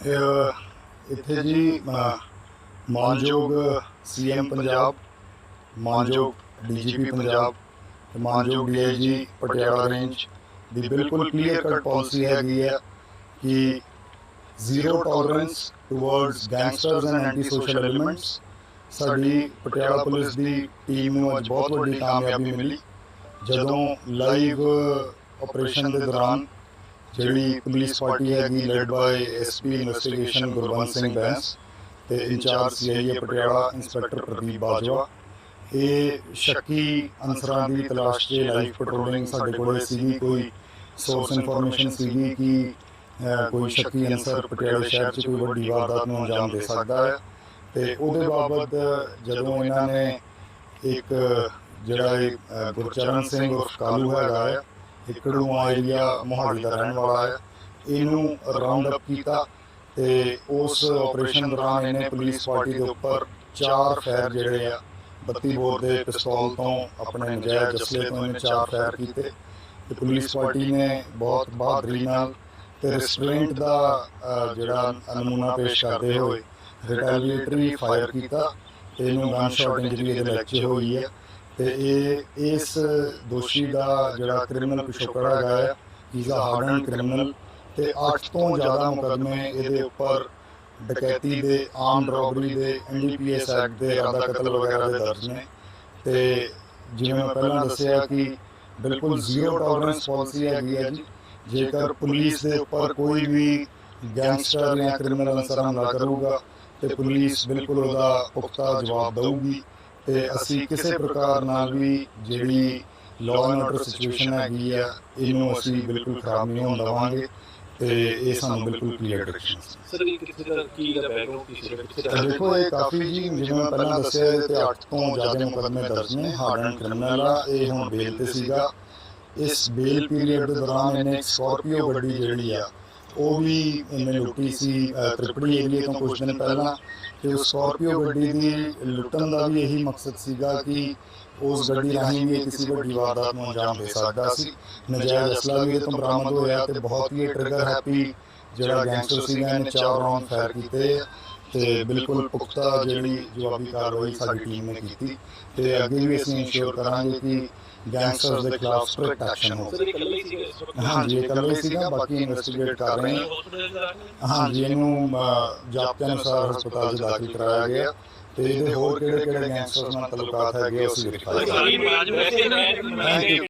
ਇਹ ਇੱਥੇ ਜੀ ਮਾਨਯੋਗ ਸੀਐਮ ਪੰਜਾਬ ਮਾਨਯੋਗ ਡੀਜੀਪੀ ਪੰਜਾਬ ਤੇ ਮਾਨਯੋਗ ਡੀਆਈਜੀ ਪਟਿਆਲਾ ਰੇਂਜ ਦੀ ਬਿਲਕੁਲ ਕਲੀਅਰ ਕੱਟ ਪਾਲਿਸੀ ਹੈਗੀ ਹੈ ਕਿ zero tolerance towards gangsters and anti social elements ਸਾਡੀ ਪਟਿਆਲਾ ਪੁਲਿਸ ਦੀ ਟੀਮ ਨੂੰ ਅੱਜ ਬਹੁਤ ਵੱਡੀ ਕਾਮਯਾਬੀ ਮਿਲੀ। ਜਦੋਂ ਲਾਈਵ ਆਪਰੇਸ਼ਨ ਦੇ ਦੌਰਾਨ ਜਿਹੜੀ ਪੁਲਿਸ ਪਾਰਟੀ ਹੈਗੀ led by SP investigation Gurband Singh Bains ਤੇ incharge CIA Patiala inspector Pradeep Bajwa. ਇਹ ਸ਼ੱਕੀ ਅਨਸਰਾਂ ਦੀ ਤਲਾਸ਼ 'ਚ ਲਾਈਵ ਪੈਟਰੋਲਿੰਗ ਸਾਡੇ ਕੋਲੇ ਸੀਗੀ ਕੋਈ ਸੋਰਸ ਇਨਫੋਰਮੇਸ਼ਨ ਸੀਗੀ ਕਿ ਕੋਈ ਸ਼ੱਕੀ ਅਨਸਰ ਪਟਿਆਲਾ ਸ਼ਹਿਰ 'ਚ ਕੋਈ ਵੱਡੀ ਵਾਰਦਾਤ ਨੂੰ ਅੰਜਾਮ ਦੇ ਸਕਦਾ ਹੈ। ਤੇ ਉਹਦੇ ਬਾਬਤ ਜਦੋਂ ਇਹਨਾਂ ਨੇ ਇੱਕ ਜਿਹੜਾ ਗੁਰਚਰਨ ਸਿੰਘ ਉਰਫ ਕਾਲੂ ਹੈਗਾ ਹੈ ਇਕੜੂਆ ਏਰੀਆ ਮੋਹਾਲੀ ਦਾ ਰਹਿਣ ਵਾਲਾ ਹੈ ਇਹਨੂੰ ਰਾਉਂਡ ਅਪ ਕੀਤਾ ਤੇ ਉਸ ਆਪਰੇਸ਼ਨ ਦੌਰਾਨ ਇਹਨੇ ਪੁਲਿਸ ਪਾਰਟੀ ਦੇ ਉੱਪਰ ਚਾਰ ਫਾਇਰ ਜਿਹੜੇ ਆ 32 ਬੋਰ ਦੇ ਪਿਸਤੌਲ ਤੋਂ ਆਪਣੇ ਨਜਾਇਜ਼ ਅਸਲੇ ਤੋਂ ਇਹਨੇ ਚਾਰ ਫਾਇਰ ਕੀਤੇ। ਤੇ ਪੁਲਿਸ ਪਾਰਟੀ ਨੇ ਬਹੁਤ ਬਹਾਦਰੀ ਨਾਲ ਤੇ ਰਿਸਟ੍ਰੇਂਟ ਦਾ ਜਿਹੜਾ ਨਮੂਨਾ ਪੇਸ਼ ਕਰਦੇ ਹੋਏ ਰਿਟੈਲੀਏਟਰੀ ਫਾਇਰ ਕੀਤਾ ਤੇ ਇਹਨੂੰ ਗਨ ਸ਼ਾਟ ਇੰਜਰੀ ਇਹਦੇ ਲੱਗ ਹੋਈ ਹੈ ਤੇ ਇਹ ਇਸ ਦੋਸ਼ੀ ਦਾ ਜਿਹੜਾ ਕ੍ਰਿਮੀਨਲ ਪਿਛੋਕੜ ਹੈਗਾ ਹੈ ਇਜ਼ ਅ ਹਾਰਡਨ ਕ੍ਰਿਮੀਨਲ ਤੇ 8 ਤੋਂ ਜ਼ਿਆਦਾ ਮੁਕੱਦਮੇ ਇਹਦੇ ਉੱਪਰ ਡਕੈਤੀ ਦੇ ਆਮ ਰੋਬਰੀ ਦੇ ਐਨਡੀਪੀਐਸ ਐਕਟ ਦੇ ਇਰਾਦਾ ਕਤਲ ਵਗੈਰਾ ਦੇ ਦਰਜ ਨੇ। ਤੇ ਜਿਵੇਂ ਮੈਂ ਪਹਿਲਾਂ ਦੱਸਿਆ ਕਿ ਬਿਲਕੁਲ ਜ਼ੀਰੋ ਟੋਲਰੈਂਸ ਪਾਲਿਸੀ ਹੈਗੀ ਹੈ ਜੀ। ਜੇਕਰ ਪੁਲਿਸ ਦੇ ਉੱਪਰ ਕੋਈ ਵੀ ਗੈਂਗਸਟਰ ਜਾਂ ਕ੍ਰਿਮੀਨਲ ਅਨਸਰ ਹਮਲਾ ਕਰੂਗਾ ਤੇ ਪੁਲਿਸ ਬਿਲਕੁਲ ਉਹਦਾ ਪੁਖਤਾ ਜਵਾਬ ਦੇਊਗੀ। ਤੇ ਅਸੀਂ ਕਿਸੇ ਪ੍ਰਕਾਰ ਨਾਲ ਵੀ ਜਿਹੜੀ ਲਾਅ ਐਂਡ ਆਰਡਰ ਸਿਚੁਏਸ਼ਨ ਹੈਗੀ ਆ ਇਹਨੂੰ ਅਸੀਂ ਬਿਲਕੁਲ ਖਰਾਬ ਨਹੀਂ ਹੋਣ ਦੇਵਾਂਗੇ ਤੇ ਇਹ ਸਾਨੂੰ ਬਿਲਕੁਲ ਕਲੀਅਰ ਡਾਇਰੈਕਸ਼ਨ ਸਰ ਇਹ ਕਿੱਥੇ ਦਾ ਕੀ ਦਾ ਬੈਕਗ੍ਰਾਉਂਡ ਕੀ ਸੀ? ਕਿੱਥੇ ਦਾ ਦੇਖੋ ਇਹ ਕਾਫੀ ਜੀ ਜਿਵੇਂ ਮੈਂ ਪਹਿਲਾਂ ਦੱਸਿਆ ਤੇ 8 ਤੋਂ ਜ਼ਿਆਦਾ ਮੁਕੱਦਮੇ ਦਰਜ ਨੇ ਹਾਰਡਨ ਕ੍ਰਿਮੀਨਲ ਆ ਇਹ ਹੁਣ ਬੇਲ ਤੇ ਸੀਗਾ। ਇਸ ਬੇਲ ਪੀਰੀਅਡ ਦੇ ਦੌਰਾਨ ਇਹਨੇ ਸਕਾਰਪੀਓ ਗੱਡੀ ਜਿਹੜੀ ਆ ਉਹ ਵੀ ਇਹਨੇ ਲੁੱਟੀ ਸੀ ਤ੍ਰਿਪੜੀ ਏਰੀਏ ਤੋਂ ਕੁਝ ਦਿਨ ਪਹਿਲਾਂ ਤੇ ਉਸ ਸਕਾਰਪੀਓ ਗੱਡੀ ਦੀ ਲੁੱਟਣ ਦਾ ਵੀ ਇਹੀ ਮਕਸਦ ਸੀਗਾ ਕਿ ਉਸ ਗੱਡੀ ਰਾਹੀਂ ਵੀ ਇਹ ਕਿਸੇ ਵੱਡੀ ਵਾਰਦਾਤ ਨੂੰ ਅੰਜਾਮ ਦੇ ਸਕਦਾ ਸੀ। ਨਜਾਇਜ਼ ਅਸਲਾ ਵੀ ਇਹਦੇ ਤੋਂ ਬਰਾਮਦ ਹੋਇਆ ਤੇ ਬਹੁਤ ਹੀ ਟ੍ਰਿਗਰ ਹੈਪੀ ਜਿਹੜਾ ਗੈਂਗਸਟਰ ਸੀਗਾ, ਇਹਨੇ ਚਾਰ ਰਾਉਂਡ ਫਾਇਰ ਕੀਤੇ। ਤੇ ਬਿਲਕੁਲ ਪੁਖਤਾ ਜਿਹੜੀ ਜਵਾਬੀ ਕਾਰਵਾਈ ਸਾਡੀ ਟੀਮ ਨੇ ਕੀਤੀ ਤੇ ਅੱਗੇ ਵੀ ਅਸੀਂ ਇੰਸ਼ੋਰ ਕਰਾਂਗੇ ਕਿ ਗੈਂਗਸਟਰਸ ਦੇ ਖਿਲਾਫ ਸਟ੍ਰਿਕਟ ਐਕਸ਼ਨ ਹੋਵੇ। ਸਰ ਇਹ ਇਕੱਲਾ ਹੀ ਸੀਗਾ? ਹਾਂਜੀ ਬਾਕੀ ਇਨਵੈਸਟੀਗੇਟ ਕਰ ਰਹੇ ਹਾਂ। ਦਾ ਹਾਂਜੀ ਇਹਨੂੰ ਜ਼ਾਬਤੇ ਅਨੁਸਾਰ ਹਸਪਤਾਲ 'ਚ ਦਾਖਲ ਕਰਾਇਆ ਗਿਆ ਤੇ ਇਹਦੇ ਹੋਰ ਕਿਹੜੇ ਕਿਹੜੇ ਗੈਂਗਸਟਰਸ ਨਾਲ ਤਲੁਕਾਤ ਹੈਗੇ ਹਾਂ ਥੈਂਕ ਯੂ